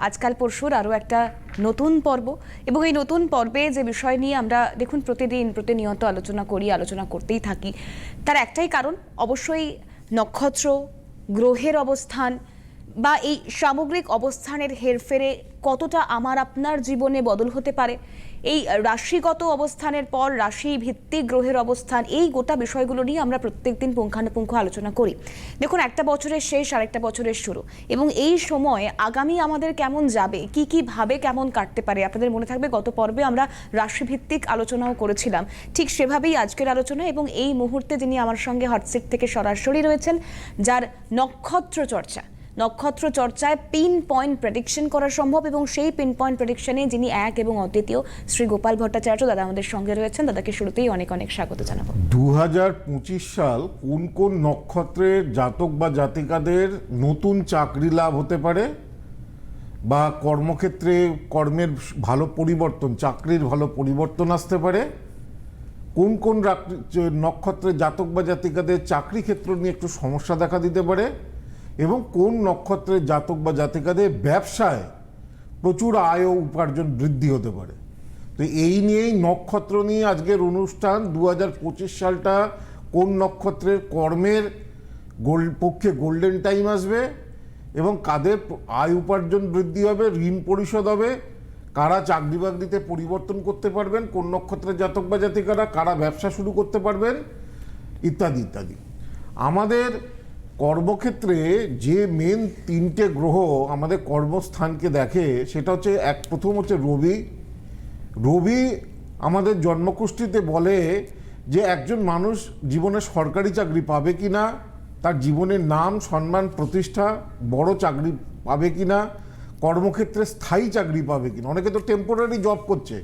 আজকাল পরশুর আরও একটা নতুন পর্ব এবং এই নতুন পর্বে যে বিষয় নিয়ে আমরা দেখুন প্রতিদিন প্রতিনিয়ত আলোচনা করি, আলোচনা করতেই থাকি, তার একটাই কারণ অবশ্যই নক্ষত্র, গ্রহের অবস্থান বা এই সামগ্রিক অবস্থানের হেরফেরে কতটা আমার আপনার জীবনে বদল হতে পারে এই রাশিগত অবস্থানের পর রাশি ভিত্তিক গ্রহের অবস্থান, এই গোটা বিষয়গুলো নিয়ে আমরা প্রত্যেকদিন পুঙ্খানুপুঙ্খ আলোচনা করি। দেখুন, একটা বছরের শেষ আর একটা বছরের শুরু। এবং এই সময় আগামী আমাদের কেমন যাবে, কি কি ভাবে কেমন কাটতে পারে, আপনাদের মনে থাকবে? গত পর্বে আমরা রাশিভিত্তিক আলোচনাও করেছিলাম। ঠিক সেভাবেই আজকের আলোচনা এবং এই মুহূর্তে যিনি আমার সঙ্গে হটসেট থেকে সরাসরি রয়েছেন, যার নক্ষত্র চর্চা। নক্ষত্র চর্চায় পিন পয়েন্ট প্রেডিকশন করা সম্ভব এবং সেই পিন পয়েন্ট প্রেডিকশনে যিনি এক এবং অদ্বিতীয়, শ্রী গোপাল ভট্টাচার্য দাদা আমাদের সঙ্গে রয়েছেন। দাদাকে শুরুতেই অনেক অনেক স্বাগত জানাব। দু হাজার পঁচিশ সাল কোন কোন নক্ষত্রের জাতক বা জাতিকাদের নতুন চাকরি লাভ হতে পারে? বা কর্মক্ষেত্রে কর্মের ভালো পরিবর্তন, চাকরির ভালো পরিবর্তন আসতে পারে? কোন কোন নক্ষত্রের জাতক বা জাতিকাদের চাকরি ক্ষেত্র নিয়ে একটু সমস্যা দেখা দিতে পারে? এবং কোন নক্ষত্রের জাতক বা জাতিকাদের ব্যবসায় প্রচুর আয় ও উপার্জন বৃদ্ধি হতে পারে? তো এই নিয়েই নক্ষত্র নিয়ে আজকের অনুষ্ঠান দু হাজার পঁচিশ সালটা কোন নক্ষত্রের কর্মের গোল, পক্ষে গোল্ডেন টাইম আসবে এবং কাদের আয় উপার্জন বৃদ্ধি হবে, ঋণ পরিশোধ হবে, কারা চাকরি বাকরিতে পরিবর্তন করতে পারবেন, কোন নক্ষত্রের জাতক বা জাতিকারা, কারা ব্যবসা শুরু করতে পারবেন, ইত্যাদি ইত্যাদি। আমাদের কর্মক্ষেত্রে যে মেন তিনটে গ্রহ আমাদের কর্মস্থানকে দেখে, সেটা হচ্ছে এক, প্রথম হচ্ছে রবি। রবি আমাদের জন্মকুষ্ঠিতে বলে যে একজন মানুষ জীবনে সরকারি চাকরি পাবে কি না, তার জীবনের নাম, সম্মান, প্রতিষ্ঠা, বড় চাকরি পাবে কি না, কর্মক্ষেত্রে স্থায়ী চাকরি পাবে কি না। অনেকে তো টেম্পোরারি জব করছে,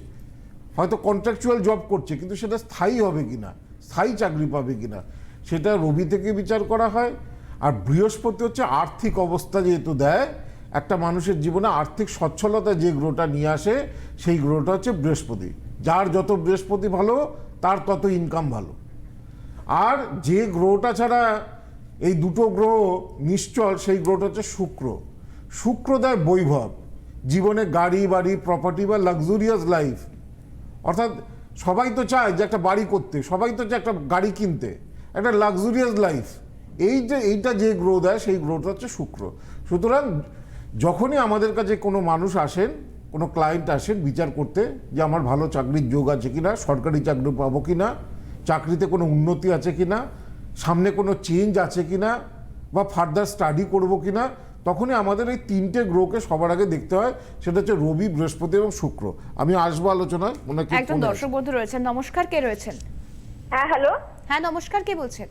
হয়তো কন্ট্রাকচুয়াল জব করছে, কিন্তু সেটা স্থায়ী হবে কিনা স্থায়ী চাকরি পাবে কিনা সেটা রবি থেকে বিচার করা হয়। আর বৃহস্পতি হচ্ছে আর্থিক অবস্থা যেহেতু দেয়, একটা মানুষের জীবনে আর্থিক সচ্ছলতা যে গ্রহটা নিয়ে আসে, সেই গ্রহটা হচ্ছে বৃহস্পতি। যার যত বৃহস্পতি ভালো, তার তত ইনকাম ভালো। আর যে গ্রহটা ছাড়া এই দুটো গ্রহ নিশ্চল, সেই গ্রহটা হচ্ছে শুক্র। শুক্র দেয় বৈভব। জীবনে গাড়ি, বাড়ি প্রপার্টি বা লাক্সুরিয়াস লাইফ অর্থাৎ সবাই তো চায় যে একটা বাড়ি করতে, সবাই তো চায় একটা গাড়ি কিনতে। একটা লাক্সুরিয়াস লাইফ এই যে এইটা যে গ্রহ দেয় সেই গ্রহটা হচ্ছে শুক্র। সুতরাং যখনই আমাদের কাছে কোনো মানুষ আসেন কোনো ক্লায়েন্ট আসেন বিচার করতে যে আমার ভালো চাকরির যোগ আছে কিনা সরকারি চাকরি পাবো কিনা চাকরিতে কোনো উন্নতি আছে কিনা সামনে কোনো চেঞ্জ আছে কিনা বা ফার্দার স্টাডি করব কিনা তখনই আমাদের এই তিনটে গ্রহকে সবার আগে দেখতে হয়। সেটা হচ্ছে রবি বৃহস্পতি এবং শুক্র। আমি আসব আলোচনায় একজন দর্শক বন্ধু রয়েছেন। নমস্কার কে রয়েছেন? হ্যাঁ হ্যালো হ্যাঁ নমস্কার কে বলছেন?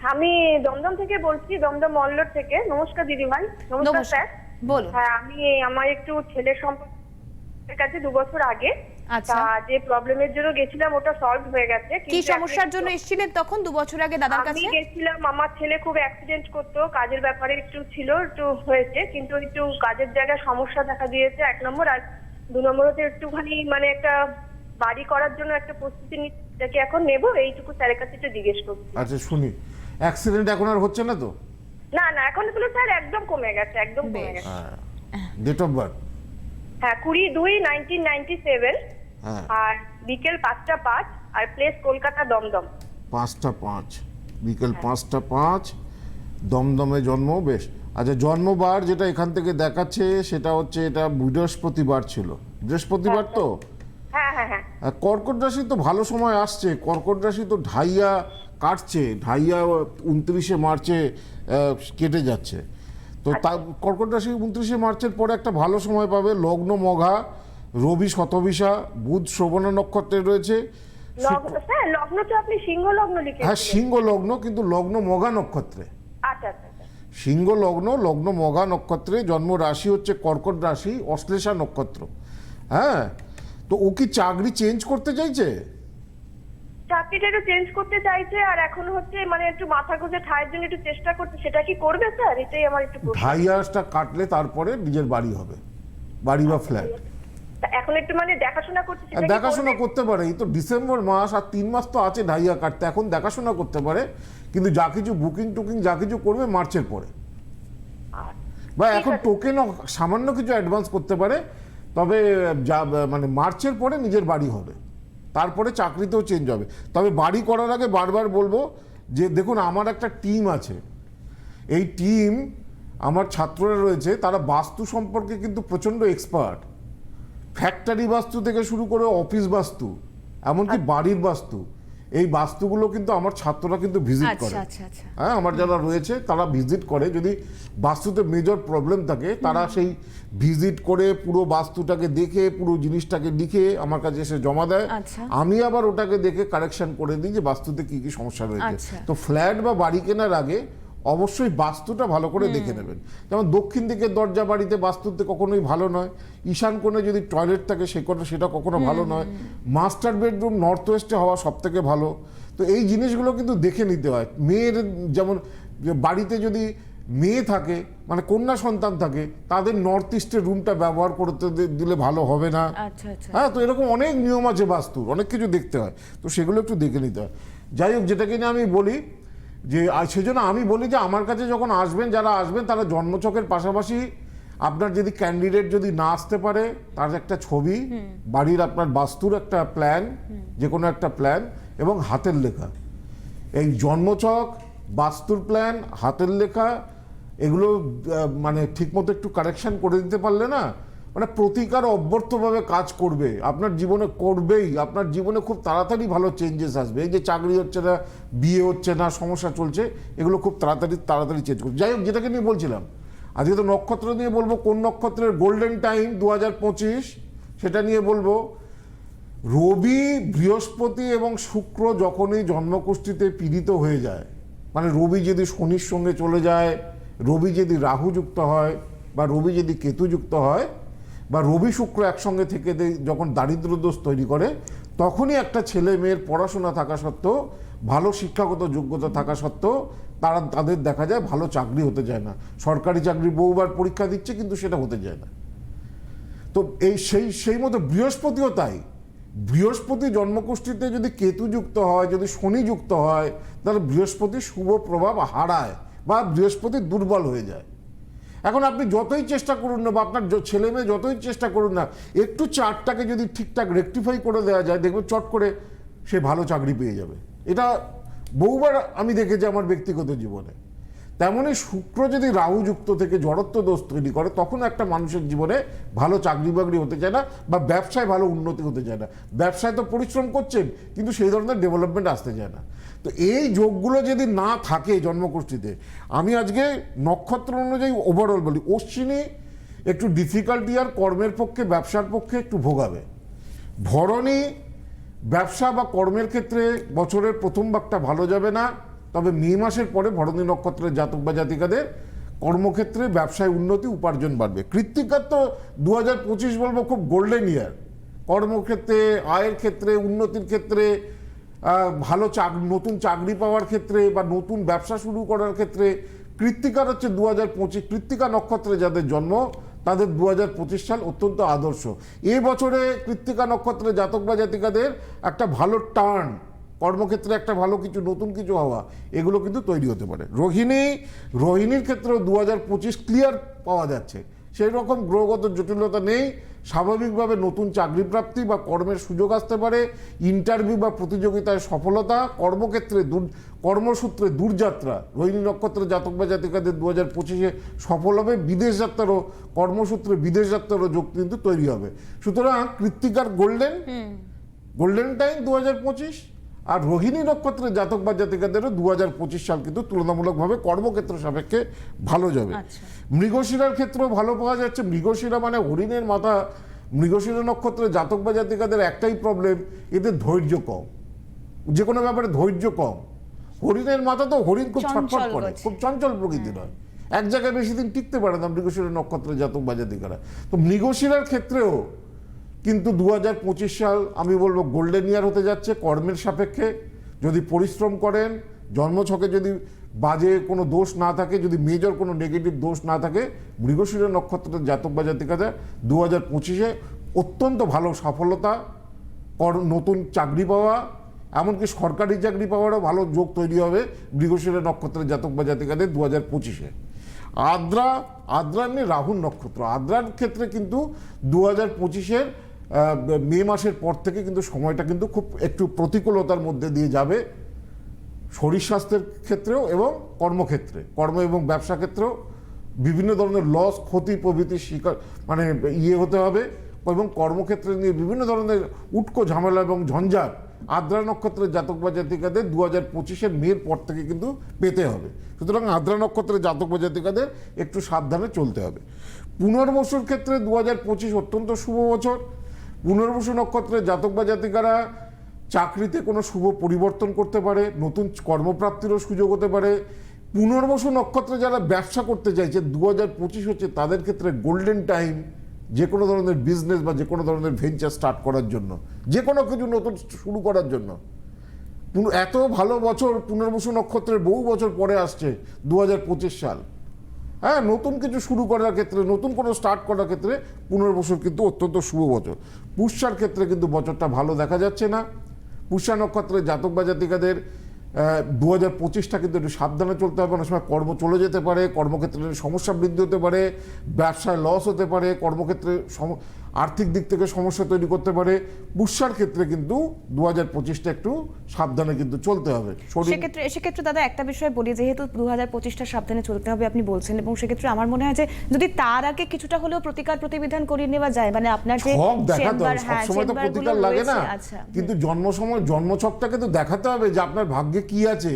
আমি দমদম থেকে বলছি দমদম মল্লর থেকে। নমস্কার দিদি ভাই নমস্কার। স্যার। বলুন। হ্যাঁ আমি আমার একটু ছেলের সম্পর্কের কাছে দু বছর আগে আচ্ছা। যে প্রবলেমের জন্য গেছিলাম ওটা সলভ হয়ে গেছে। কি সমস্যার জন্য এসেছিলেন তখন দু বছর আগে দাদার আমি গেছিলাম আমার ছেলে খুব অ্যাক্সিডেন্ট করতো কাজের ব্যাপারে একটু ছিল একটু হয়েছে কিন্তু একটু কাজের জায়গায় সমস্যা দেখা দিয়েছে এক নম্বর। আর দু নম্বর হচ্ছে একটুখানি মানে একটা বাড়ি করার জন্য একটা প্রস্তুতি নিতে এখন নেব এইটুকু স্যারের কাছে একটু জিজ্ঞেস করছি। আচ্ছা শুনি। অ্যাক্সিডেন্ট এখন আর হচ্ছে না তো? না না এখন এগুলো স্যার একদম কমে গেছে একদম কমে গেছে। ডেট অফ বার্থ হ্যাঁ কুড়ি দুই নাইনটিন নাইনটি সেভেন হ্যাঁ। আর বিকেল পাঁচটা পাঁচ আর প্লেস কলকাতা দমদম। পাঁচটা পাঁচ। বিকেল পাঁচটা পাঁচ দমদমে জন্ম বেশ। আচ্ছা জন্মবার যেটা এখান থেকে দেখাচ্ছে সেটা হচ্ছে এটা বৃহস্পতিবার ছিল। বৃহস্পতিবার তো? হ্যাঁ হ্যাঁ হ্যাঁ। আর কর্কট রাশি তো ভালো সময় আসছে। কর্কট রাশি তো ঢাইয়া কাটছে ঢাইয়া উনত্রিশে মার্চে কেটে যাচ্ছে। তো তা কর্কট রাশি উনত্রিশে মার্চের পরে একটা ভালো সময় পাবে লগ্ন মঘা রবি শতবিশা বুধ শ্রবণা নক্ষত্রে রয়েছে। হ্যাঁ লিখেছিলেন সিংহ লগ্ন কিন্তু লগ্ন মঘা নক্ষত্রে। আচ্ছা আচ্ছা আচ্ছা। সিংহ লগ্ন লগ্ন মঘা নক্ষত্রে জন্ম রাশি হচ্ছে কর্কট রাশি অশ্লেষা নক্ষত্র। হ্যাঁ তো ও কি চাকরি চেঞ্জ করতে চাইছে? চাকরিটা একটু চেঞ্জ করতে চাইছে আর এখন হচ্ছে মানে একটু মাথা গুঁজে ঠায়ের জন্য একটু চেষ্টা করছে সেটা কি করবে স্যার? এটাই আমার একটু প্রশ্ন। ঢাই হাজারটা কাটলে তারপরে নিজের বাড়ি হবে বাড়ি বা ফ্ল্যাট এখন একটু মানে দেখাশোনা করছে দেখাশোনা করতে পারে এই তো ডিসেম্বর মাস আর তিন মাস তো আছে ঢাইয়া কাটতে এখন দেখাশোনা করতে পারে কিন্তু যা কিছু বুকিং টুকিং যা কিছু করবে মার্চের পরে। আর বা এখন। টোকেনও সামান্য কিছু অ্যাডভান্স করতে পারে তবে যা মানে মার্চের পরে নিজের বাড়ি হবে। তারপরে চাকরিতেও চেঞ্জ হবে। তবে বাড়ি করার আগে বারবার বলব যে দেখুন আমার একটা টিম আছে। এই টিম আমার ছাত্ররা রয়েছে তারা বাস্তু সম্পর্কে কিন্তু প্রচণ্ড এক্সপার্ট ফ্যাক্টরি বাস্তু থেকে শুরু করে অফিস বাস্তু এমনকি বাড়ির বাস্তু। এই বাস্তুগুলো কিন্তু আমার ছাত্ররা কিন্তু ভিজিট করে। আচ্ছা আচ্ছা। আচ্ছা হ্যাঁ আমার যারা রয়েছে তারা ভিজিট করে। যদি বাস্তুতে মেজর প্রবলেম থাকে তারা সেই ভিজিট করে পুরো বাস্তুটাকে দেখে পুরো জিনিসটাকে লিখে আমার কাছে এসে জমা দেয়। আচ্ছা। আমি আবার ওটাকে দেখে কারেকশন করে দিই যে বাস্তুতে কি কি সমস্যা রয়েছে। আচ্ছা। তো ফ্ল্যাট বা বাড়ি কেনার আগে অবশ্যই বাস্তুটা ভালো করে দেখে নেবেন। যেমন দক্ষিণ দিকের দরজা বাড়িতে বাস্তুতে কখনোই ভালো নয়। ঈশান কোণে যদি টয়লেট থাকে সে কোণে সেটা কখনো ভালো নয়। মাস্টার বেডরুম নর্থ ওয়েস্টে হওয়া সব থেকে ভালো। তো এই জিনিসগুলো কিন্তু দেখে নিতে হয়। মেয়ের যেমন বাড়িতে যদি মেয়ে থাকে মানে কন্যা সন্তান থাকে তাদের নর্থ ইস্টের রুমটা ব্যবহার করতে দিলে ভালো হবে না। আচ্ছা আচ্ছা। হ্যাঁ তো এরকম অনেক নিয়ম আছে বাস্তুর অনেক কিছু দেখতে হয়। তো সেগুলো একটু দেখে নিতে হয়। যাই হোক যেটাকে নিয়ে আমি বলি যে আর সেজন্য আমি বলি যে আমার কাছে যখন আসবেন যারা আসবেন তারা জন্মচকের পাশাপাশি আপনার যদি ক্যান্ডিডেট যদি না আসতে পারে তার একটা ছবি বাড়ির আপনার বাস্তুর একটা প্ল্যান যে কোনো একটা প্ল্যান এবং হাতের লেখা। এই জন্মচক বাস্তুর প্ল্যান হাতের লেখা এগুলো মানে ঠিকমতো একটু কারেকশন করে দিতে পারলে না মানে প্রতিকার অব্যর্থভাবে কাজ করবে। আপনার জীবনে করবেই। আপনার জীবনে খুব তাড়াতাড়ি ভালো চেঞ্জেস আসবে। এই যে চাকরি হচ্ছে না, বিয়ে হচ্ছে না, সমস্যা চলছে, এগুলো খুব তাড়াতাড়ি তাড়াতাড়ি চেঞ্জ করবে যাই হোক, যেটাকে নিয়ে বলছিলাম, আজকে তো নক্ষত্র নিয়ে বলব। কোন নক্ষত্রের গোল্ডেন টাইম দু হাজার পঁচিশ, সেটা নিয়ে বলব। রবি, বৃহস্পতি এবং শুক্র যখনই জন্মকুষ্ঠিতে পীড়িত হয়ে যায় মানে রবি যদি শনির সঙ্গে চলে যায়, রবি যদি রাহু যুক্ত হয় বা রবি যদি কেতু যুক্ত হয় বা রবি শুক্র একসঙ্গে থেকে যখন দারিদ্র দোষ তৈরি করে, তখনই একটা ছেলে মেয়ের পড়াশোনা থাকা সত্ত্বেও, ভালো শিক্ষাগত যোগ্যতা থাকা সত্ত্বেও, তারা তাদের দেখা যায় ভালো চাকরি হতে যায় না। সরকারি চাকরি বহুবার পরীক্ষা দিচ্ছে, কিন্তু সেটা হতে যায় না। তো এই সেই সেই মতো বৃহস্পতিও তাই। বৃহস্পতি জন্মকুষ্ঠিতে যদি কেতু যুক্ত হয়, যদি শনি যুক্ত হয়, তাহলে বৃহস্পতি শুভ প্রভাব হারায় বা বৃহস্পতি দুর্বল হয়ে যায়। এখন আপনি যতই চেষ্টা করুন না বা আপনার ছেলে মেয়ে যতই চেষ্টা করুন না, একটু চারটাকে যদি ঠিকঠাক রেকটিফাই করে দেওয়া যায়, দেখবেন চট করে সে ভালো চাকরি পেয়ে যাবে। এটা বহুবার আমি দেখেছি আমার ব্যক্তিগত জীবনে। তেমনই শুক্র যদি রাহু যুক্ত থেকে জড়ত্ব দোষ তৈরি করে, তখন একটা মানুষের জীবনে ভালো চাকরি বাকরি হতে চায় না বা ব্যবসায় ভালো উন্নতি হতে চায় না। ব্যবসায় তো পরিশ্রম করছেন, কিন্তু সেই ধরনের ডেভেলপমেন্ট আসতে চায় না। তো এই যোগগুলো যদি না থাকে জন্মগোষ্ঠীতে, আমি আজকে নক্ষত্র অনুযায়ী ওভারঅল বলি, অশ্বিনী একটু ডিফিকাল্টি আর কর্মের পক্ষে, ব্যবসার পক্ষে একটু ভোগাবে। ভরণী ব্যবসা বা কর্মের ক্ষেত্রে বছরের প্রথম ভাগটা ভালো যাবে না তবে মে মাসের পরে ভরণী নক্ষত্রের জাতক বা জাতিকাদের কর্মক্ষেত্রে ব্যবসায় উন্নতি, উপার্জন বাড়বে। কৃত্তিকার তো দু হাজার পঁচিশ বলব খুব গোল্ডেন ইয়ার কর্মক্ষেত্রে, আয়ের ক্ষেত্রে, উন্নতির ক্ষেত্রে ভালো চাক, নতুন চাকরি পাওয়ার ক্ষেত্রে বা নতুন ব্যবসা শুরু করার ক্ষেত্রে কৃত্তিকার হচ্ছে দু হাজার পঁচিশ। কৃত্তিকা নক্ষত্রে যাদের জন্ম, তাদের দু হাজার পঁচিশ সাল অত্যন্ত আদর্শ। এ বছরে কৃত্তিকা নক্ষত্রে জাতক বা জাতিকাদের একটা ভালো টার্ন কর্মক্ষেত্রে একটা ভালো কিছু নতুন কিছু হওয়া এগুলো কিন্তু তৈরি হতে পারে। রোহিণী রোহিণীর ক্ষেত্রেও দু হাজার পঁচিশ ক্লিয়ার পাওয়া যাচ্ছে। সেই রকম গ্রহগত জটিলতা নেই। স্বাভাবিকভাবে নতুন চাকরি প্রাপ্তি বা কর্মের সুযোগ আসতে পারে। ইন্টারভিউ বা প্রতিযোগিতায় সফলতা কর্মক্ষেত্রে দূর কর্মসূত্রে দূরযাত্রা। রোহিণী নক্ষত্র জাতক বা জাতিকাদের দু হাজার পঁচিশে সফল হবে বিদেশ যাত্রারও কর্মসূত্রে বিদেশ যাত্রারও যোগ কিন্তু তৈরি হবে। সুতরাং কৃত্তিকার গোল্ডেন গোল্ডেন টাইম দু হাজার পঁচিশ। আর রোহিণী নক্ষত্রের জাতক বা জাতিকাদেরও দু হাজার পঁচিশ সাল কিন্তু তুলনামূলকভাবে কর্মক্ষেত্র সাপেক্ষে ভালো যাবে। আচ্ছা। মৃগশিরার ক্ষেত্রেও ভালো পাওয়া যাচ্ছে। মৃগশিরা মানে হরিণের মাথা মৃগশিরা নক্ষত্রের জাতক বা জাতিকাদের একটাই প্রবলেম এদের ধৈর্য কম। যে কোনো ব্যাপারে ধৈর্য কম। হরিণের মাথা তো হরিণ খুব ছটফট করে খুব চঞ্চল প্রকৃতির হয়। এক জায়গায় বেশি দিন টিকতে পারে না মৃগশিরা নক্ষত্রের জাতক বা জাতিকারা। তো মৃগশিরার ক্ষেত্রেও কিন্তু দু হাজার পঁচিশ সাল আমি বলব গোল্ডেন ইয়ার হতে যাচ্ছে, কর্মের সাপেক্ষে। যদি পরিশ্রম করেন, জন্মছকে যদি বাজে কোনো দোষ না থাকে, যদি মেজর কোনো নেগেটিভ দোষ না থাকে, মৃগশিরা নক্ষত্রের জাতক বা জাতিকাদের দু হাজার পঁচিশে অত্যন্ত ভালো সফলতা, কর, নতুন চাকরি পাওয়া, এমনকি সরকারি চাকরি পাওয়ারও ভালো যোগ তৈরি হবে মৃগশিরা নক্ষত্রের জাতক বা জাতিকাদের দু হাজার পঁচিশে। আদ্রা আদ্রা এমনি রাহুল নক্ষত্র। আদ্রার ক্ষেত্রে কিন্তু দু হাজার পঁচিশের মে মাসের পর থেকে কিন্তু সময়টা কিন্তু খুব একটু প্রতিকূলতার মধ্যে দিয়ে যাবে শরীর স্বাস্থ্যের ক্ষেত্রেও এবং কর্মক্ষেত্রে। কর্ম এবং ব্যবসা ক্ষেত্রেও বিভিন্ন ধরনের লস ক্ষতি প্রভৃতির শিকার মানে ইয়ে হতে হবে এবং কর্মক্ষেত্রে নিয়ে বিভিন্ন ধরনের উটকো ঝামেলা এবং ঝঞ্ঝাট আদ্রা নক্ষত্রের জাতক বা জাতিকাদের দু হাজার পঁচিশের মেয়ের পর থেকে কিন্তু পেতে হবে। সুতরাং আদ্রা নক্ষত্রের জাতক বা জাতিকাদের একটু সাবধানে চলতে হবে। পুনর্বসুর ক্ষেত্রে দু হাজার পঁচিশ অত্যন্ত শুভ বছর। পুনর্বসু নক্ষত্রের জাতক বা জাতিকারা চাকরিতে কোনো শুভ পরিবর্তন করতে পারে, নতুন কর্মপ্রাপ্তিরও সুযোগ হতে পারে। পুনর্বসু নক্ষত্রে যারা ব্যবসা করতে চাইছে দু হাজার পঁচিশ হচ্ছে তাদের ক্ষেত্রে গোল্ডেন টাইম যে কোনো ধরনের বিজনেস বা যে কোনো ধরনের ভেঞ্চার স্টার্ট করার জন্য, যে কোনো কিছু নতুন শুরু করার জন্য। এত ভালো বছর পুনর্বসু নক্ষত্রের বহু বছর পরে আসছে দু হাজার পঁচিশ সাল। হ্যাঁ নতুন কিছু শুরু করার ক্ষেত্রে, নতুন কোনো স্টার্ট করার ক্ষেত্রে পুনর্বসুর কিন্তু অত্যন্ত শুভ বছর। পুষ্যার ক্ষেত্রে কিন্তু বছরটা ভালো দেখা যাচ্ছে না। পুষ্যা নক্ষত্রের জাতক বা জাতিকাদের দু হাজার পঁচিশটা কিন্তু একটু সাবধানে চলতে হবে। অনেক সময় কর্ম চলে যেতে পারে, কর্মক্ষেত্রে সমস্যা বৃদ্ধি হতে পারে, ব্যবসায় লস হতে পারে, কর্মক্ষেত্রে সম- আর্থিক দিক থেকে সমস্যা তৈরি করতে পারে। পুষ্যার ক্ষেত্রে কিন্তু দু হাজার পঁচিশটা একটু সাবধানে কিন্তু চলতে হবে। সেক্ষেত্রে সেক্ষেত্রে দাদা একটা বিষয় বলি যেহেতু দু হাজার পঁচিশটা সাবধানে চলতে হবে আপনি বলছেন এবং সেক্ষেত্রে আমার মনে হয় যে যদি তার আগে কিছুটা হলেও প্রতিকার প্রতিবিধান করিয়ে নেওয়া যায় মানে আপনার যে ছক দেখাতে হবে। হ্যাঁ সবসময় তো প্রতিকার লাগে না। আচ্ছা। কিন্তু জন্ম সময় জন্ম ছকটাকে তো দেখাতে হবে যে আপনার ভাগ্যে কি আছে।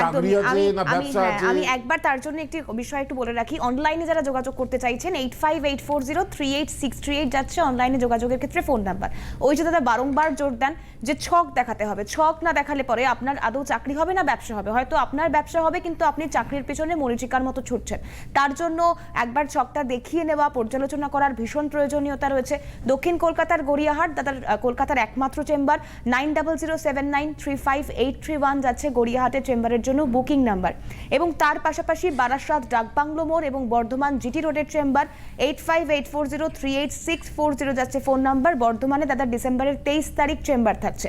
চাকরি একদমই। আছে আমি না আমি ব্যবসা হ্যাঁ, আছে আমি একবার তার জন্য একটি বিষয় একটু বলে রাখি। অনলাইনে যারা যোগাযোগ করতে চাইছেন eight five eight four zero three eight six three eight যাচ্ছে অনলাইনে যোগাযোগের ক্ষেত্রে ফোন নাম্বার ওই যে দাদা বারংবার জোর দেন যে ছক দেখাতে হবে। ছক না দেখালে পরে আপনার আদৌ চাকরি হবে না ব্যবসা হবে? হয়তো আপনার ব্যবসা হবে কিন্তু আপনি চাকরির পেছনে মরিচিকার মতো ছুটছেন। তার জন্য একবার ছকটা দেখিয়ে নেওয়া পর্যালোচনা করার ভীষণ প্রয়োজনীয়তা রয়েছে। দক্ষিণ কলকাতার গড়িয়াহাট দাদার কলকাতার একমাত্র chamber nine double zero seven nine three five eight three one যাচ্ছে গড়িয়াহাটের চেম্বারের জন্য বুকিং নাম্বার। এবং তার পাশাপাশি বারাসাত ডাকবাংলো মোড় এবং বর্ধমান জিটি রোডের chamber eight five eight four zero three eight six four zero যাচ্ছে ফোন নাম্বার। বর্ধমানে দাদা ডিসেম্বরের তেইশ তারিখ চেম্বার থাকছে।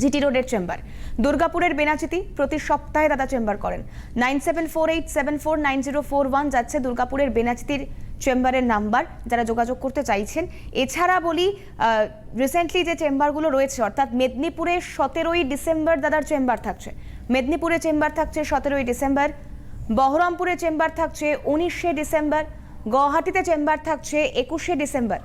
জিটি রোডের চেম্বার। দুর্গাপুরের বেনাচিতি প্রতি সপ্তাহে দাদা চেম্বার করেন। Nine seven four eight seven four nine zero four one যাচ্ছে দুর্গাপুরের বেনাচিতির চেম্বারের নাম্বার যারা যোগাযোগ করতে চাইছেন। এছাড়া বলি রিসেন্টলি যে চেম্বারগুলো রয়েছে, অর্থাৎ মেদিনীপুরে সতেরোই ডিসেম্বর দাদার চেম্বার থাকছে। মেদিনীপুরে চেম্বার থাকছে সতেরোই ডিসেম্বর, বহরমপুরে চেম্বার থাকছে উনিশে ডিসেম্বর, গুয়াহাটিতে চেম্বার থাকছে একুশে ডিসেম্বর।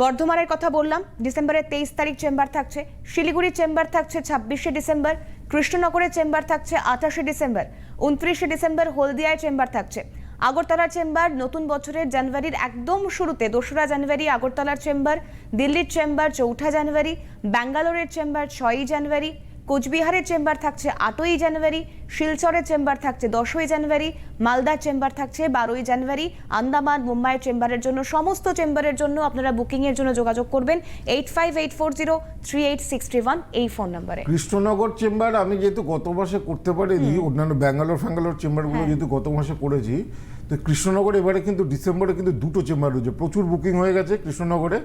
বর্ধমানের কথা বললাম, ডিসেম্বরের তেইশ তারিখ চেম্বার থাকছে, শিলিগুড়ির চেম্বার থাকছে ছাব্বিশে ডিসেম্বর, কৃষ্ণনগরের চেম্বার থাকছে আঠাশে ডিসেম্বর, উনত্রিশে ডিসেম্বর হলদিয়ায় চেম্বার থাকছে। আগরতলার চেম্বার নতুন বছরের জানুয়ারির একদম শুরুতে দোসরা জানুয়ারি আগরতলার চেম্বার দিল্লির চেম্বার চৌঠা জানুয়ারি ব্যাঙ্গালোরের চেম্বার ছয়ই জানুয়ারি কোচবিহারের চেম্বার থাকছে আটই জানুয়ারি শিলচরের চেম্বার থাকছে দশই জানুয়ারি মালদার চেম্বার থাকছে বারোই জানুয়ারি আন্দামান মুম্বাইয়ের চেম্বারের জন্য সমস্ত চেম্বারের জন্য আপনারা বুকিংয়ের জন্য যোগাযোগ করবেন eight five eight four zero three eight six three one এই ফোন নাম্বারে কৃষ্ণনগর চেম্বার আমি যেহেতু গত মাসে করতে পারিনি অন্যান্য ব্যাঙ্গালোর ফ্যাঙ্গালোর চেম্বারগুলো হ্যাঁ। যেহেতু গত মাসে করেছি তো কৃষ্ণনগর এবারে কিন্তু ডিসেম্বরে কিন্তু দুটো চেম্বার রয়েছে। প্রচুর বুকিং হয়ে গেছে কৃষ্ণনগরে।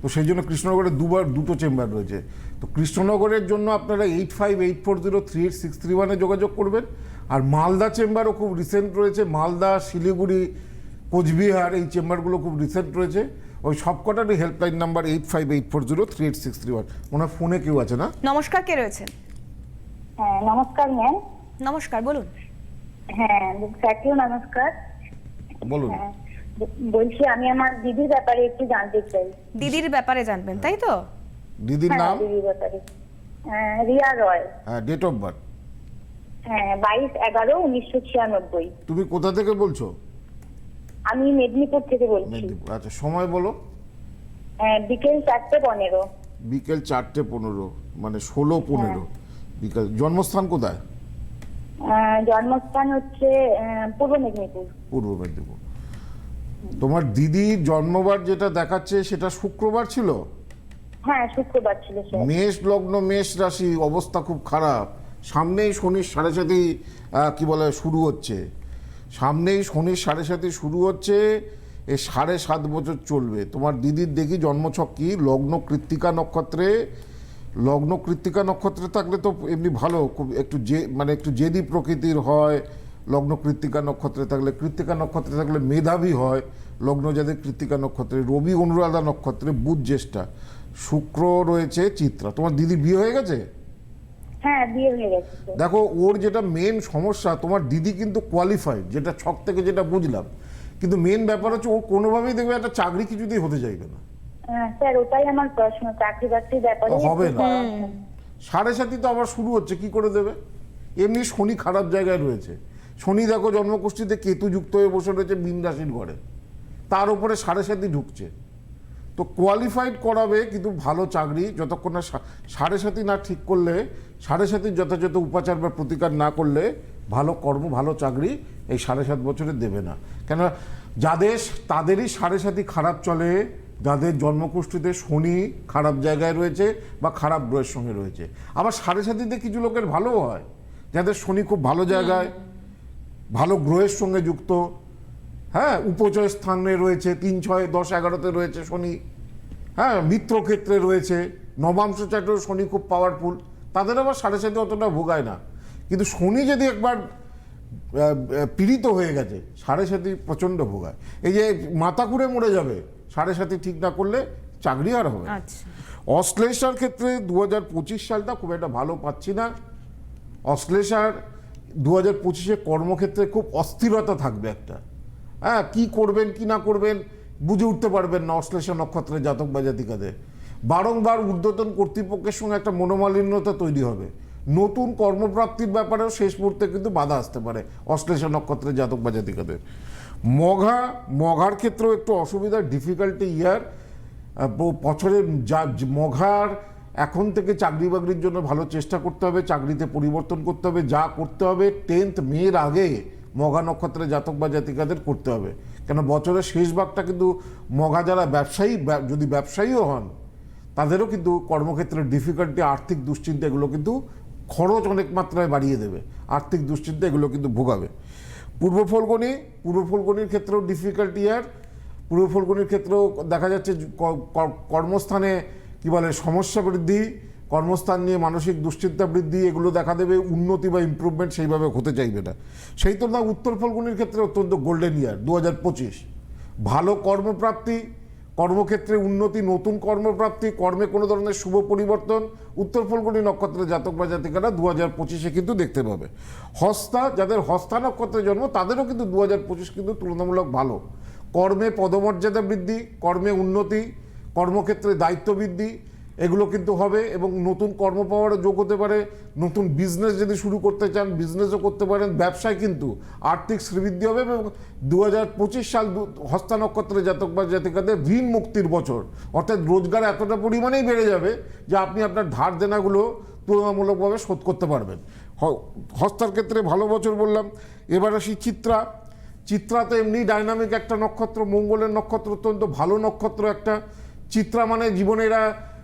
তো সেই জন্য কৃষ্ণনগরে দুবার দুটো চেম্বার রয়েছে। তো কৃষ্ণনগরের জন্য আপনারা eight five eight four zero three eight six three ওয়ানে যোগাযোগ করবেন। আর মালদা চেম্বারও খুব রিসেন্ট রয়েছে। মালদা শিলিগুড়ি কোচবিহার এই চেম্বারগুলো খুব রিসেন্ট রয়েছে। ওই সবকটারই helpline number eight five eight four zero three eight six three one ওনার ফোনে কেউ আছে না? নমস্কার কে রয়েছেন? হ্যাঁ নমস্কার ম্যাম। নমস্কার বলুন। হ্যাঁ নমস্কার। বলুন। হ্যাঁ বলছি আমি আমার দিদির ব্যাপারে একটু জানতে চাই। দিদির ব্যাপারে জানবেন তাই তো? দিদির হ্যাঁ নাম? দিদির ব্যাপারে। রিয়া রয়। হ্যাঁ ডেট অফ বার্থ হ্যাঁ বাইশ এগারো উনিশশো ছিয়ানব্বই। তুমি কোথা থেকে বলছো? আমি মেদিনীপুর থেকে বলছি। আচ্ছা সময় বলো। হ্যাঁ, বিকেল চারটে পনেরো। বিকেল চারটে পনেরো মানে ষোলো পনেরো। বিকেল জন্মস্থান কোথায়? জন্মস্থান হচ্ছে পূর্ব মেদিনীপুর। পূর্ব মেদিনীপুর। তোমার দিদির জন্মবার যেটা দেখাচ্ছে সেটা শুক্রবার ছিল? হ্যাঁ শুক্রবার ছিল মেষ লগ্ন মেষ রাশি অবস্থা খুব খারাপ। সামনেই শনির সাড়ে সাথে কি বলে শুরু হচ্ছে। সামনেই শনির সাড়ে সাথে শুরু হচ্ছে এ সাড়ে সাত বছর চলবে। তোমার দিদির দেখি জন্মছক কি? লগ্ন কৃত্তিকা নক্ষত্রে লগ্ন কৃত্তিকা নক্ষত্রে থাকলে তো এমনি ভালো খুব একটু যে মানে একটু জেদি প্রকৃতির হয় লগ্ন কৃত্তিকা নক্ষত্রে থাকলে কৃত্তিকা নক্ষত্রে থাকলে মেধাবী হয় লগ্ন যাদের কৃত্তিকা নক্ষত্রে রবি অনুরাধা নক্ষত্রে বুধ জ্যেষ্ঠা শুক্র রয়েছে চিত্রা। তোমার দিদি বিয়ে হয়ে গেছে? হ্যাঁ বিয়ে হয়ে গেছে। দেখো ওর যেটা মেন সমস্যা তোমার দিদি কিন্তু কোয়ালিফাইড যেটা ছক থেকে যেটা বুঝলাম। কিন্তু মেন ব্যাপার হচ্ছে ও কোনোভাবেই দেখবে একটা চাকরি কিছুতেই হতে চাইবে না। স্যার ওটাই আমার প্রশ্ন চাকরি বাকরির ব্যাপারে হবে না। সাড়ে সাথী তো আবার শুরু হচ্ছে কি করে দেবে? এমনি শনি খারাপ জায়গায় রয়েছে। শনি দেখো জন্মকুষ্ঠিতে কেতু যুক্ত হয়ে বসে রয়েছে রাশির ঘরে। তার উপরে সাড়ে সাথী ঢুকছে। তো কোয়ালিফাইড করাবে কিন্তু ভালো চাকরি যতক্ষণ না সাড়ে সাথী না ঠিক করলে সাড়ে সাথীর যথাযথ উপাচার বা প্রতিকার না করলে ভালো কর্ম ভালো চাকরি এই সাড়ে সাত বছরে দেবে না। কেন যাদের তাদেরই সাড়ে সাথী খারাপ চলে যাদের জন্মকুষ্ঠিতে শনি খারাপ জায়গায় রয়েছে বা খারাপ গ্রহের সঙ্গে রয়েছে। আবার সাড়ে সাথীতে কিছু লোকের ভালো হয়। যাদের শনি খুব ভালো জায়গায় ভালো গ্রহের সঙ্গে যুক্ত। হ্যাঁ উপচয় স্থানে রয়েছে তিন ছয় দশ এগারোতে রয়েছে শনি। হ্যাঁ মিত্রক্ষেত্রে রয়েছে। নবাংশ চাটেও শনি খুব পাওয়ারফুল তাদের আবার সাড়ে সাথে অতটা ভোগায় না। কিন্তু শনি যদি একবার পীড়িত হয়ে গেছে সাড়ে সাথী প্রচণ্ড ভোগায়। এই যে মাথা ঘুরে মরে যাবে সাড়ে সাথে ঠিক না করলে চাকরি আর হবে আচ্ছা। অশ্লেষার ক্ষেত্রে দু হাজার পঁচিশ সালটা খুব একটা ভালো পাচ্ছি না। অশ্লেষার দু হাজার পঁচিশে কর্মক্ষেত্রে খুব অস্থিরতা থাকবে একটা। হ্যাঁ কি করবেন কি না করবেন বুঝে উঠতে পারবেন না অশ্লেষা নক্ষত্রের জাতক বা জাতিকাদের। বারংবার ঊর্ধ্বতন কর্তৃপক্ষের সঙ্গে একটা মনোমালিন্যতা তৈরি হবে। নতুন কর্মপ্রাপ্তির ব্যাপারেও শেষ মুহূর্তে কিন্তু বাধা আসতে পারে অশ্লেষা নক্ষত্রের জাতক বা জাতিকাদের। মঘা মঘার ক্ষেত্রেও একটু অসুবিধা ডিফিকাল্টি ইয়ার আহ, ব- বছরের যা মঘার এখন থেকে চাকরি বাকরির জন্য ভালো চেষ্টা করতে হবে চাকরিতে পরিবর্তন করতে হবে যা করতে হবে টেন্থ মের আগে মঘা নক্ষত্রের জাতক বা জাতিকাদের করতে হবে। কেন বছরের শেষ ভাগটা কিন্তু মঘা যারা ব্যবসায়ী যদি ব্যবসায়ীও হন তাদেরও কিন্তু কর্মক্ষেত্রে ডিফিকাল্টি আর্থিক দুশ্চিন্তা এগুলো কিন্তু খরচ অনেক মাত্রায় বাড়িয়ে দেবে। আর্থিক দুশ্চিন্তা এগুলো কিন্তু ভোগাবে। পূর্ব ফলগনি, পূর্ব ফলগনির ক্ষেত্রেও ডিফিকাল্ট ইয়ার পূর্ব ফলগনির ক্ষেত্রেও দেখা যাচ্ছে কর্মস্থানে কী বলে সমস্যা বৃদ্ধি, কর্মস্থান নিয়ে মানসিক দুশ্চিন্তা বৃদ্ধি, এগুলো দেখা দেবে, উন্নতি বা ইম্প্রুভমেন্ট সেইভাবে হতে চাইবে না। সেই তুলনায় উত্তর ফলগুনির ক্ষেত্রে অত্যন্ত গোল্ডেন ইয়ার দু হাজার পঁচিশ। ভালো কর্মপ্রাপ্তি কর্মক্ষেত্রে উন্নতি, নতুন কর্মপ্রাপ্তি, কর্মে কোনো ধরনের শুভ পরিবর্তন, উত্তর ফলগুনি নক্ষত্রের জাতক বা জাতিকারা দু হাজার পঁচিশে কিন্তু দেখতে পাবে। হস্তা, যাদের হস্তা নক্ষত্রের জন্ম, তাদেরও কিন্তু দু হাজার পঁচিশ কিন্তু তুলনামূলক ভালো। কর্মে পদমর্যাদা বৃদ্ধি, কর্মে উন্নতি, কর্মক্ষেত্রে দায়িত্ব বৃদ্ধি এগুলো কিন্তু হবে এবং নতুন কর্ম পাওয়ারও যোগ হতে পারে, নতুন বিজনেস যদি শুরু করতে চান বিজনেসও করতে পারেন, ব্যবসায় কিন্তু আর্থিক শ্রীবৃদ্ধি হবে এবং দু হাজার পঁচিশ সাল হস্তা নক্ষত্রে জাতক বা জাতিকাদের ঋণ মুক্তির বছর। অর্থাৎ রোজগার এতটা পরিমাণেই বেড়ে যাবে যে আপনি আপনার ধার দেনাগুলো তুলনামূলকভাবে শোধ করতে পারবেন। হস্তার ক্ষেত্রে ভালো বছর বললাম। এবার আসি চিত্রা। চিত্রা তো এমনি ডাইনামিক একটা নক্ষত্র, মঙ্গলের নক্ষত্র অত্যন্ত ভালো নক্ষত্র একটা। চিত্রা মানে জীবনে এরা বা-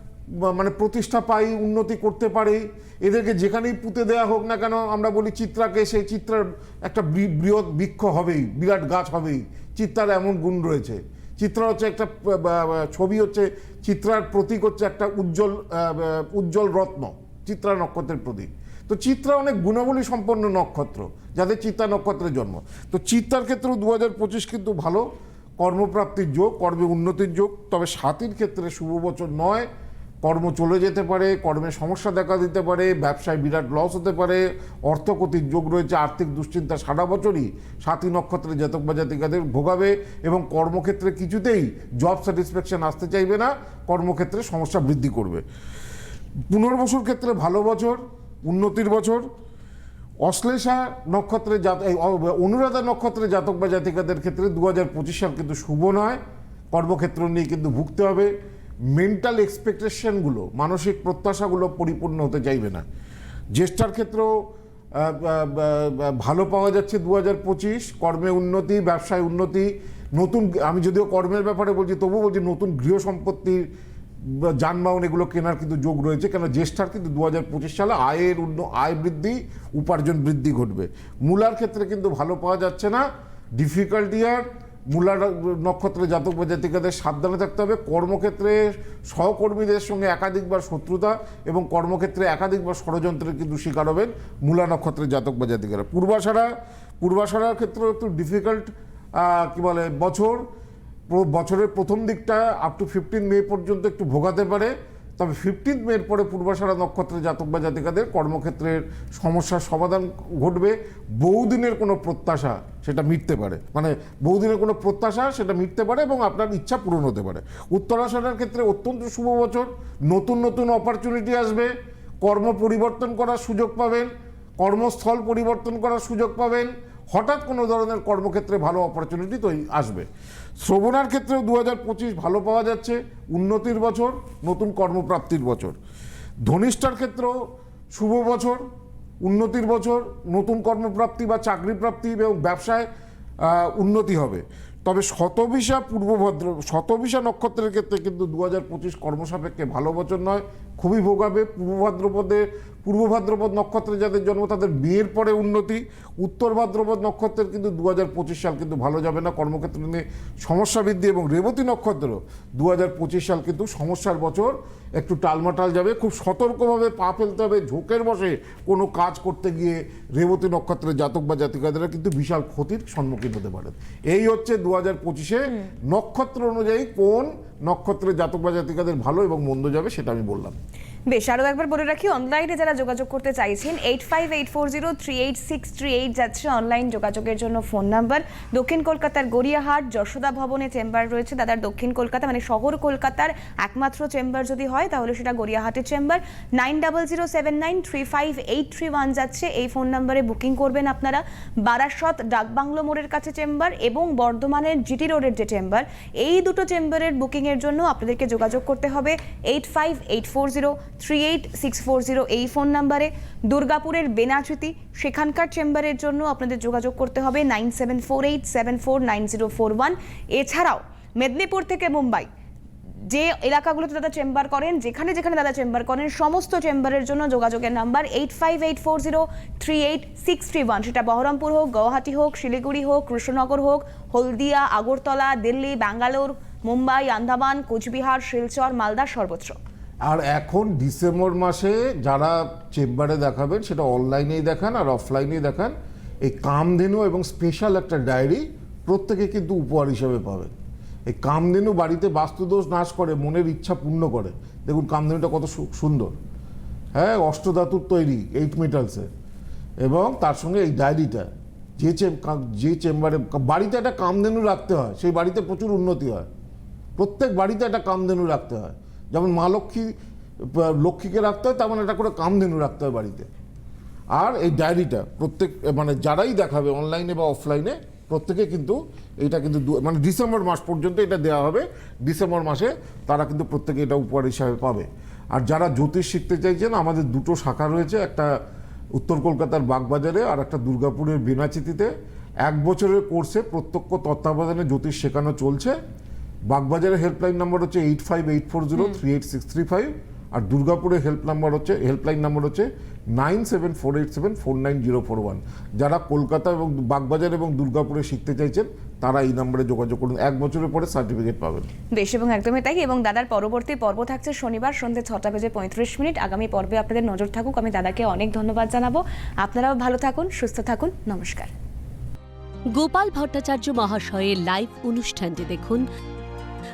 মানে প্রতিষ্ঠা পাই, উন্নতি করতে পারি, এদেরকে যেখানেই পুঁতে দেওয়া হোক না কেন, আমরা বলি চিত্রাকে, সেই চিত্রার একটা বৃহৎ বৃক্ষ হবেই, বিরাট গাছ হবেই। চিত্রার এমন গুণ রয়েছে। চিত্রা হচ্ছে একটা ছবি হচ্ছে চিত্রার প্রতীক হচ্ছে একটা উজ্জ্বল উজ্জ্বল রত্ন, চিত্রা নক্ষত্রের প্রতীক। তো চিত্রা অনেক গুণাবলী সম্পন্ন নক্ষত্র, যাদের চিত্রা নক্ষত্রের জন্ম। তো চিত্রার ক্ষেত্রেও দু হাজার পঁচিশ কিন্তু ভালো। কর্মপ্রাপ্তির যোগ, কর্মে উন্নতির যোগ, তবে সাতির ক্ষেত্রে শুভ বছর নয়। কর্ম চলে যেতে পারে, কর্মে সমস্যা দেখা দিতে পারে, ব্যবসায় বিরাট লস হতে পারে, অর্থকতির যোগ রয়েছে, আর্থিক দুশ্চিন্তা সারা বছরই সাতী নক্ষত্রে জাতক বা জাতিকাদের ভোগাবে এবং কর্মক্ষেত্রে কিছুতেই জব স্যাটিসফ্যাকশন আসতে চাইবে না, কর্মক্ষেত্রে সমস্যা বৃদ্ধি করবে। পুনর্বসুর ক্ষেত্রে ভালো বছর, উন্নতির বছর। অশ্লেষা নক্ষত্রে জাত অনুরাধা নক্ষত্রে জাতক বা জাতিকাদের ক্ষেত্রে দু হাজার পঁচিশ সাল কিন্তু শুভ নয়, কর্মক্ষেত্র নিয়ে কিন্তু ভুগতে হবে। মেন্টাল এক্সপেকটেশনগুলো মানসিক প্রত্যাশাগুলো পরিপূর্ণ হতে চাইবে না। জ্যেষ্ঠার ক্ষেত্রেও ভালো পাওয়া যাচ্ছে দু হাজার পঁচিশ, কর্মে উন্নতি, ব্যবসায় উন্নতি, নতুন, আমি যদিও কর্মের ব্যাপারে বলছি, তবুও বলছি নতুন গৃহ সম্পত্তি যানবাহন এগুলো কেনার কিন্তু যোগ রয়েছে কেন জ্যেষ্ঠার কিন্তু দু হাজার পঁচিশ সালে আয়ের উন্ন, আয় বৃদ্ধি, উপার্জন বৃদ্ধি ঘটবে। মূলার ক্ষেত্রে কিন্তু ভালো পাওয়া যাচ্ছে না ডিফিকাল্ট ইয়ার মূলা নক্ষত্রে জাতক বা জাতিকাদের সাবধানে থাকতে হবে। কর্মক্ষেত্রে সহকর্মীদের সঙ্গে একাধিকবার শত্রুতা এবং কর্মক্ষেত্রে একাধিকবার ষড়যন্ত্রের কিন্তু শিকার হবেন মূলা নক্ষত্রের জাতক বা জাতিকারা। পূর্বাশারা, পূর্বাশারার ক্ষেত্রেও একটু ডিফিকাল্ট কি বলে, বছর। বছরের প্রথম দিকটা আপ টু ফিফটিন মে পর্যন্ত একটু ভোগাতে পারে। তবে ফিফটিন মের পরে পূর্বাশারা নক্ষত্রের জাতক বা জাতিকাদের কর্মক্ষেত্রের সমস্যার সমাধান ঘটবে। বহুদিনের কোনো প্রত্যাশা সেটা মিটতে পারে। মানে বহুদিনের কোনো প্রত্যাশা সেটা মিটতে পারে এবং আপনার ইচ্ছা পূরণ হতে পারে। উত্তরাশারার ক্ষেত্রে অত্যন্ত শুভ বছর। নতুন নতুন অপরচুনিটি আসবে। কর্ম পরিবর্তন করার সুযোগ পাবেন। কর্মস্থল পরিবর্তন করার সুযোগ পাবেন। হঠাৎ কোনো ধরনের কর্মক্ষেত্রে ভালো অপরচুনিটি তৈরি আসবে। শ্রবণার ক্ষেত্রেও দু হাজার পঁচিশ ভালো পাওয়া যাচ্ছে, উন্নতির বছর, নতুন কর্মপ্রাপ্তির বছর। ধনিষ্ঠার ক্ষেত্রেও শুভ বছর, উন্নতির বছর, নতুন কর্মপ্রাপ্তি বা চাকরি প্রাপ্তি এবং ব্যবসায় উন্নতি হবে। তবে শতবিশা পূর্বভদ্র শতবিশা নক্ষত্রের ক্ষেত্রে কিন্তু দু হাজার পঁচিশ কর্মসাপেক্ষে ভালো বছর নয়, খুবই ভোগাবে। পূর্ব ভাদ্রপদে পূর্ব ভাদ্রপদ নক্ষত্রে যাদের জন্ম, তাদের বিয়ের পরে উন্নতি। উত্তর ভাদ্রপদ নক্ষত্রের কিন্তু দু সাল কিন্তু ভালো যাবে না। কর্মক্ষেত্র নিয়ে সমস্যা বৃদ্ধি এবং রেবতী নক্ষত্র দু সাল কিন্তু সমস্যার বছর। একটু টালমাটাল যাবে, খুব সতর্কভাবে পা ফেলতে হবে, ঝোঁকের বসে কোনো কাজ করতে গিয়ে রেবতী নক্ষত্রের জাতক বা জাতিকাদেরা কিন্তু বিশাল ক্ষতির সম্মুখীন হতে পারেন। এই হচ্ছে দু হাজার পঁচিশে নক্ষত্র অনুযায়ী কোন নক্ষত্রের জাতক বা জাতিকাদের ভালো এবং মন্দ যাবে সেটা আমি বললাম। বেশ আরও একবার বলে রাখি অনলাইনে যারা যোগাযোগ করতে চাইছেন eight five eight four zero three eight six three eight যাচ্ছে অনলাইন যোগাযোগের জন্য ফোন নাম্বার দক্ষিণ কলকাতার গড়িয়াহাট, যশোদা ভবনে চেম্বার রয়েছে। দাদার দক্ষিণ কলকাতা মানে শহর কলকাতার একমাত্র চেম্বার যদি হয়, তাহলে সেটা গড়িয়াহাটের chamber nine double zero seven nine three five eight three one যাচ্ছে। এই ফোন নাম্বারে বুকিং করবেন আপনারা। বারাসত ডাকবাংলো মোড়ের কাছে চেম্বার এবং বর্ধমানের জিটি রোডের যে চেম্বার এই দুটো চেম্বারের বুকিংয়ের জন্য আপনাদেরকে যোগাযোগ করতে হবে eight five eight four zero three eight six four zero এই ফোন নাম্বারে দুর্গাপুরের বেনাচুতি সেখানকার চেম্বারের জন্য আপনাদের যোগাযোগ করতে হবে nine seven four eight seven four nine zero four one এছাড়াও মেদিনীপুর থেকে মুম্বাই যে এলাকাগুলোতে দাদা চেম্বার করেন যেখানে যেখানে দাদা চেম্বার করেন সমস্ত চেম্বারের জন্য যোগাযোগের number eight five eight four zero three eight six three one সেটা বহরমপুর হোক গুয়াহাটি হোক শিলিগুড়ি হোক কৃষ্ণনগর হোক হলদিয়া আগরতলা দিল্লি ব্যাঙ্গালোর মুম্বাই আন্দামান কোচবিহার শিলচর মালদা সর্বত্র আর এখন ডিসেম্বর মাসে যারা চেম্বারে দেখাবেন, সেটা অনলাইনেই দেখান আর অফলাইনেই দেখান, এই কামধেনু এবং স্পেশাল একটা ডায়েরি প্রত্যেকে কিন্তু উপহার হিসাবে পাবেন। এই কামধেনু বাড়িতে বাস্তুদোষ নাশ করে, মনের ইচ্ছা পূর্ণ করে। দেখুন কামধেনুটা কত সুন্দর। হ্যাঁ অষ্টধাতুর তৈরি এইট মেটালসের এবং তার সঙ্গে এই ডায়েরিটা, যে যে চেম্বারে, বাড়িতে একটা কামধেনু রাখতে হয়, সেই বাড়িতে প্রচুর উন্নতি হয়। প্রত্যেক বাড়িতে একটা কামধেনু রাখতে হয়। যেমন মা লক্ষ্মী লক্ষ্মীকে রাখতে হয়, তেমন একটা করে কামধেনু রাখতে হয় বাড়িতে। আর এই ডায়েরিটা প্রত্যেক মানে যারাই দেখাবে অনলাইনে বা অফলাইনে প্রত্যেকে কিন্তু এটা কিন্তু মানে ডিসেম্বর মাস পর্যন্ত এটা দেওয়া হবে। ডিসেম্বর মাসে তারা কিন্তু প্রত্যেকে এটা উপহার হিসাবে পাবে। আর যারা জ্যোতিষ শিখতে চাইছেন, আমাদের দুটো শাখা রয়েছে, একটা উত্তর কলকাতার বাগবাজারে আর একটা দুর্গাপুরের বেনাচিতিতে এক বছরের কোর্সে প্রত্যক্ষ তত্ত্বাবধানে জ্যোতিষ শেখানো চলছে। বাগবাজারের হেল্পলাইন নাম্বার হচ্ছে eight five eight four zero three eight six three five আর দুর্গাপুরের হেল্প নাম্বার হচ্ছে হেল্পলাইন নাম্বার হচ্ছে nine seven four eight seven four nine zero four one যারা কলকাতা এবং বাগবাজার এবং দুর্গাপুরে শিখতে চাইছেন তারা এই নাম্বারে যোগাযোগ করুন। এক বছরের পরে সার্টিফিকেট পাবেন। বেশ এবং একদমই তাই। এবং দাদার পরবর্তী পর্ব থাকছে শনিবার সন্ধ্যে ছটা বেজে পঁয়ত্রিশ মিনিট। আগামী পর্বে আপনাদের নজর থাকুক। আমি দাদাকে অনেক ধন্যবাদ জানাব। আপনারাও ভালো থাকুন সুস্থ থাকুন। নমস্কার। গোপাল ভট্টাচার্য মহাশয়ের লাইভ অনুষ্ঠানটি দেখুন